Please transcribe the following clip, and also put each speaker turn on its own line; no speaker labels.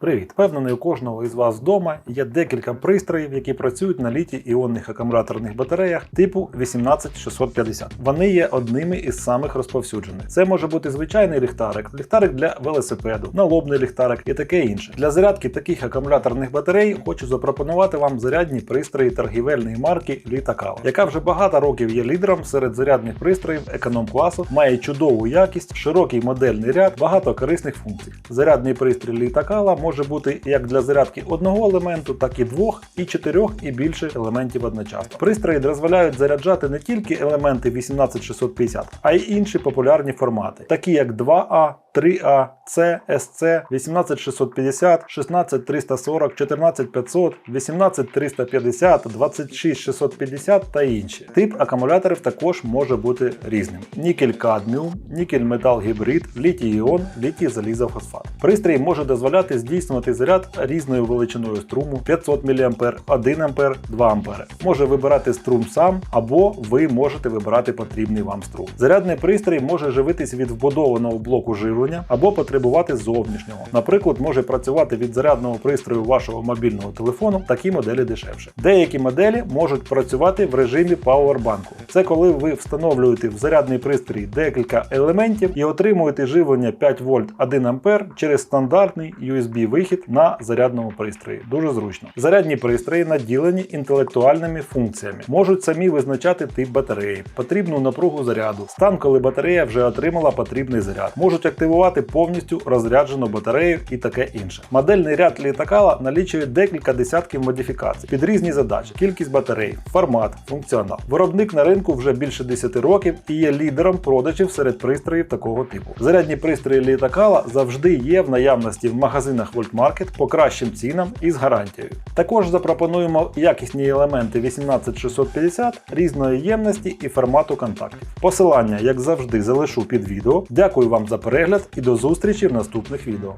Привіт! Впевнений, у кожного із вас вдома є декілька пристроїв, які працюють на літі іонних акумуляторних батареях типу 18650. Вони є одними із самих розповсюджених. Це може бути звичайний ліхтарик, ліхтарик для велосипеду, налобний ліхтарик і таке інше. Для зарядки таких акумуляторних батарей хочу запропонувати вам зарядні пристрої торгівельної марки Літакала, яка вже багато років є лідером серед зарядних пристроїв економ-класу, має чудову якість, широкий модельний ряд, багато корисних функцій. Зарядний пристрій Літакала може бути як для зарядки одного елементу, так і двох, і чотирьох і більше елементів одночасно. Пристрої дозволяють заряджати не тільки елементи 18650, а й інші популярні формати, такі як 2А, 3А, C, SC, 18650, 16340, 14500, 18350, 26650 та інші. Тип акумуляторів також може бути різним: нікель кадміум, нікель метал гібрид, літій іон, літій залізофосфат. Пристрій може дозволяти здійснювати заряд різною величиною струму 500 мА, 1 А, 2 А. Може вибирати струм сам, або ви можете вибирати потрібний вам струм. Зарядний пристрій може живитись від вбудованого блоку живлення або потребувати зовнішнього. Наприклад, може працювати від зарядного пристрою вашого мобільного телефону, такі моделі дешевше. Деякі моделі можуть працювати в режимі пауербанку. Це коли ви встановлюєте в зарядний пристрій декілька елементів і отримуєте живлення 5 вольт 1 А через стандартний USB вихід на зарядному пристрої. Дуже зручно. Зарядні пристрої наділені інтелектуальними функціями, можуть самі визначати тип батареї, потрібну напругу заряду, стан, коли батарея вже отримала потрібний заряд, можуть активувати повністю розряджену батарею і таке інше. Модельний ряд літакала налічує декілька десятків модифікацій під різні задачі, кількість батарей, формат, функціонал. Виробник на ринку вже більше 10 років і є лідером продажів серед пристроїв такого типу. Зарядні пристрої літакала завжди є в наявності в магазинах Voltmarket по кращим цінам і з гарантією. Також запропонуємо якісні елементи 18650 різної ємності і формату контактів. Посилання, як завжди, залишу під відео. Дякую вам за перегляд і до зустрічі в наступних відео.